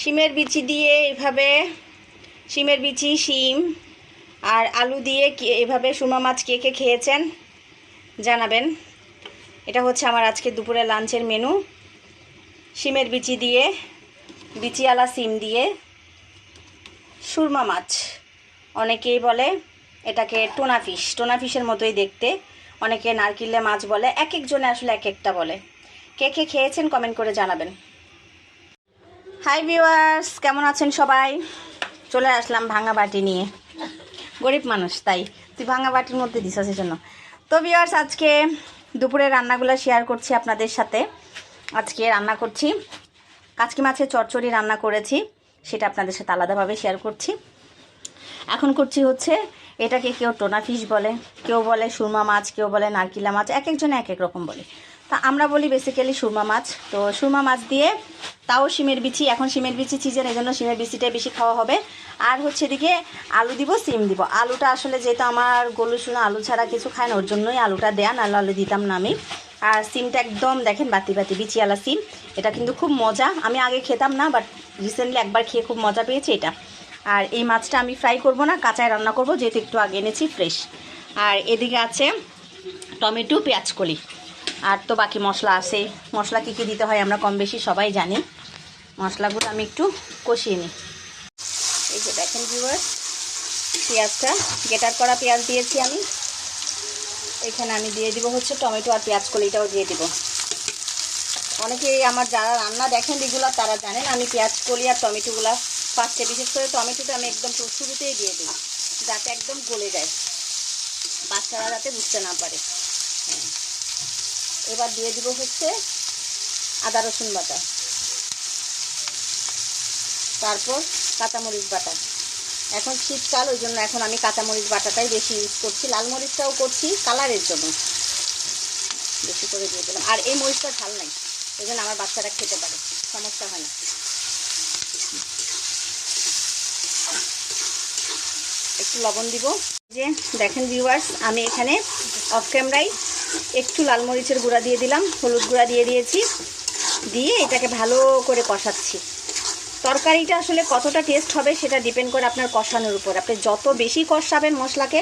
শিমের বিচি দিয়ে এভাবে, শিমের বিচি, শিম আর আলু দিয়ে এভাবে সুমা মাছ কে কে খেয়েছেন জানাবেন। এটা হচ্ছে আমার আজকে দুপুরে লাঞ্চের মেনু। শিমের বিচি দিয়ে, বিচিয়ালা সিম দিয়ে সুরমা মাছ। অনেকেই বলে এটাকে টোনা ফিশ। টোনা ফিশের মতোই দেখতে। অনেকে নারকিল্লে মাছ বলে এক একজনে আসলে এক একটা বলে। কে কে খেয়েছেন কমেন্ট করে জানাবেন। হাই ভিউয়ার্স কেমন আছেন সবাই? চলে আসলাম ভাঙা বাটি নিয়ে। গরিব মানুষ, তাই। তুই ভাঙা বাটির মধ্যে দিস জন্য তো ভিউয়ার্স আজকে দুপুরে রান্নাগুলো শেয়ার করছি আপনাদের সাথে। আজকে রান্না করছি, কাচকি মাছের চচ্চড়ি রান্না করেছি, সেটা আপনাদের সাথে আলাদাভাবে শেয়ার করছি। এখন করছি হচ্ছে, এটাকে কেউ টোনা ফিশ বলে, কেউ বলে সুরমা মাছ, কেউ বলে নারকিলা মাছ, এক একজনে এক এক রকম বলে। তা আমরা বলি বেসিক্যালি সুরমা মাছ। তো সুরমা মাছ দিয়ে তাও শিমের বিচি, এখন শিমের বিচি চিজেন এই জন্য শিমের বিচিটাই বেশি খাওয়া হবে। আর হচ্ছে এদিকে আলু দিব, সিম দিব। আলুটা আসলে যেহেতু আমার গলু শুনে আলু ছাড়া কিছু খায় না, ওর জন্যই আলুটা দেয়া, নাহলে আলু দিতাম না আমি। আর সিমটা একদম দেখেন, বাতি বাতি বিচিয়ালা সিম। এটা কিন্তু খুব মজা। আমি আগে খেতাম না বাট রিসেন্টলি একবার খেয়ে খুব মজা পেয়েছি এটা। আর এই মাছটা আমি ফ্রাই করব না, কাঁচায় রান্না করব, যেহেতু একটু আগে এনেছি ফ্রেশ আর এদিকে আছে টমেটো, পেঁয়াজ কলি। আর তো বাকি মশলা আছে। মশলা কী কী দিতে হয় আমরা কম বেশি সবাই জানি। মশলাগুলো আমি একটু কষিয়ে নিই। এই যে দেখেন ভিউয়ার পেঁয়াজটা। গেটার করা পেঁয়াজ দিয়েছি আমি। এখানে আমি দিয়ে দিব হচ্ছে টমেটো আর পেঁয়াজ কলিটাও দিয়ে দিব। অনেকেই আমার যারা রান্না দেখেন রেগুলার তারা জানেন আমি পেঁয়াজ কলি আর টমেটোগুলা ফার্স্টে বিশেষ করে টমেটোটা আমি একদম শুরুতেই দিয়ে দিই, যাতে একদম গলে যায়। বাচ্চারা যাতে বুঝতে না পারে। হ্যাঁ। এবার দিয়ে দিব হচ্ছে আদা রসুন বাটা। তারপর কাঁচামরিচ বাটা। এখন শীতকাল, ওই জন্য এখন আমি কাঁচামরিচ বাটাটাই বেশি ইউজ করছি। লাল মরিচটাও করছি কালারের জন্য। বেশি করে দিয়ে দিলাম। আর এই মরিচটা ঝাল নাই ওই জন্য আমার বাচ্চারা খেতে পারে, সমস্যা হয় না। একটু লবণ দিব। যে দেখেন ভিউয়ার্স আমি এখানে অফ ক্যামেরায় একটু লাল মরিচের গুঁড়া দিয়ে দিলাম, হলুদ গুঁড়া দিয়ে দিয়েছি। দিয়ে এটাকে ভালো করে কষাচ্ছি। তরকারিটা আসলে কতটা টেস্ট হবে সেটা ডিপেন্ড করে আপনার কষানোর উপর। আপনি যত বেশি কষাবেন মশলাকে,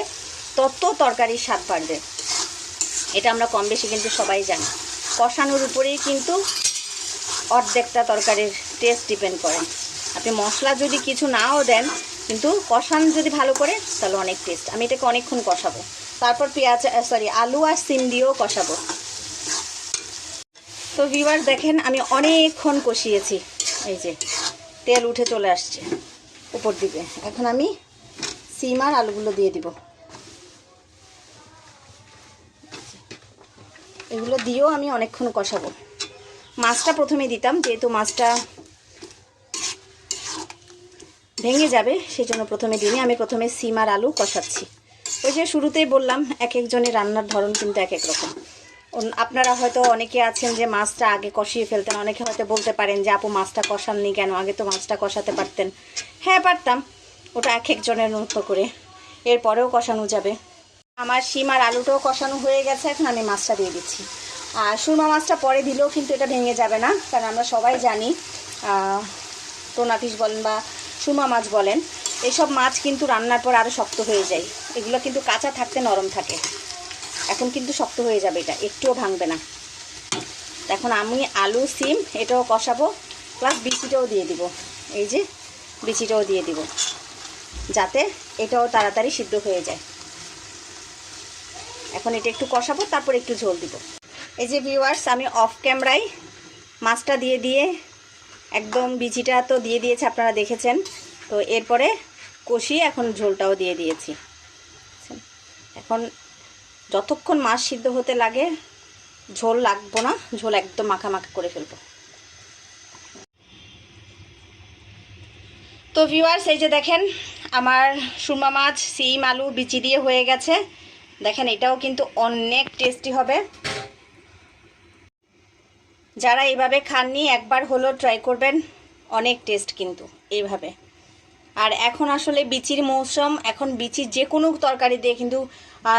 তত তরকারির স্বাদ বাড়বে। এটা আমরা কম বেশি কিন্তু সবাই জানি। কষানোর উপরেই কিন্তু অর্ধেকটা তরকারির টেস্ট ডিপেন্ড করে। আপনি মশলা যদি কিছু নাও দেন, কিন্তু কষান যদি ভালো করে, তাহলে অনেক টেস্ট আমি এটাকে অনেকক্ষণ কষাবো। তারপর পেঁয়াজ সরি আলু আর সিম দিয়েও কষাবো। তো ভিউয়ার দেখেন, আমি অনেকক্ষণ কষিয়েছি। এই যে, তেল উঠে চলে আসছে উপর দিকে। এখন আমি সিম আর আলুগুলো দিয়ে দিব। এগুলো দিয়েও আমি অনেকক্ষণ কষাবো। মাছটা প্রথমে দিতাম, যেহেতু মাছটা ভেঙে যাবে সেই জন্য প্রথমে দিনে আমি প্রথমে সিম আর আলু কষাচ্ছি। ওই যে শুরুতেই বললাম এক একজনের রান্নার ধরন কিন্তু এক এক রকম। আপনারা হয়তো অনেকে আছেন যে মাছটা আগে কষিয়ে ফেলতেন অনেকে হয়তো বলতে পারেন যে আপু মাছটা কষাননি কেন? আগে তো মাছটা কষাতে পারতেন। হ্যাঁ পারতাম। ওটা এক একজনের মতো করে। এরপরেও কষানো যাবে। আমার শিম আর আলুটাও কষানো হয়ে গেছে এখন আমি মাছটা দিয়ে দিচ্ছি। আর সুরমা মাছটা পরে দিলেও কিন্তু এটা ভেঙে যাবে না কারণ আমরা সবাই জানি আহ, টোনা ফিশ বলেন বা সুরমা মাছ বলেন এইসব মাছ কিন্তু রান্নার পর আরও শক্ত হয়ে যায়। এগুলো কিন্তু কাঁচা থাকতে নরম থাকে। এখন কিন্তু শক্ত হয়ে যাবে এটা। একটুও ভাঙবে না। এখন আমি আলু, সিম, এটাও কষাবো। প্লাস বিচিটাও দিয়ে দিব। এই যে, বিচিটাও দিয়ে দিব। যাতে এটাও তাড়াতাড়ি সিদ্ধ হয়ে যায়। এখন এটা একটু কষাবো, তারপর একটু ঝোল দিব। এই যে ভিউয়ার্স আমি অফ ক্যামেরায় মাছটা দিয়ে দিয়ে, একদম বিচিটা তো দিয়ে দিয়েছে, আপনারা দেখেছেন। তো এরপরে কষিয়ে এখন ঝোলটাও দিয়ে দিয়েছি। এখন যতক্ষণ মাছ সিদ্ধ হতে লাগে, ঝোল লাগবো না, ঝোল একদম মাখা মাখা করে ফেলব। তো ভিউয়ার্স এই যে দেখেন, আমার সুরমা মাছ, সিম, আলু, বিচি দিয়ে হয়ে গেছে। দেখেন, এটাও কিন্তু অনেক টেস্টি হবে। যারা এইভাবে খাননি, একবার হলো ট্রাই করবেন, অনেক টেস্ট কিন্তু, এইভাবে। আর এখন আসলে বিচির মৌসুম, এখন বিচি যে কোনো তরকারি দিয়ে কিন্তু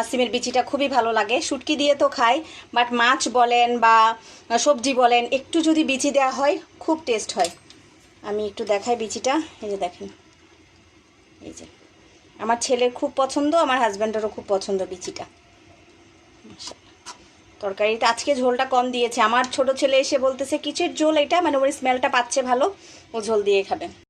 সিমের বিচিটা খুবই ভালো লাগে। শুটকি দিয়ে তো খাই বাট মাছ বলেন বা সবজি বলেন, একটু যদি বিচি দেওয়া হয়, খুব টেস্ট হয়। আমি একটু দেখাই বিচিটা, এই যে দেখেন। এই যে। আমার ছেলের খুব পছন্দ, আমার হাজব্যান্ডেরও খুব পছন্দ বিচিটা। তরকারিতে আজকে ঝোলটা কম দিয়েছে। আমার ছোট ছেলে এসে বলতেছে কিসের ঝোল এটা? মানে ওর স্মেলটা পাচ্ছে ভালো, ও ঝোল দিয়ে খাবে।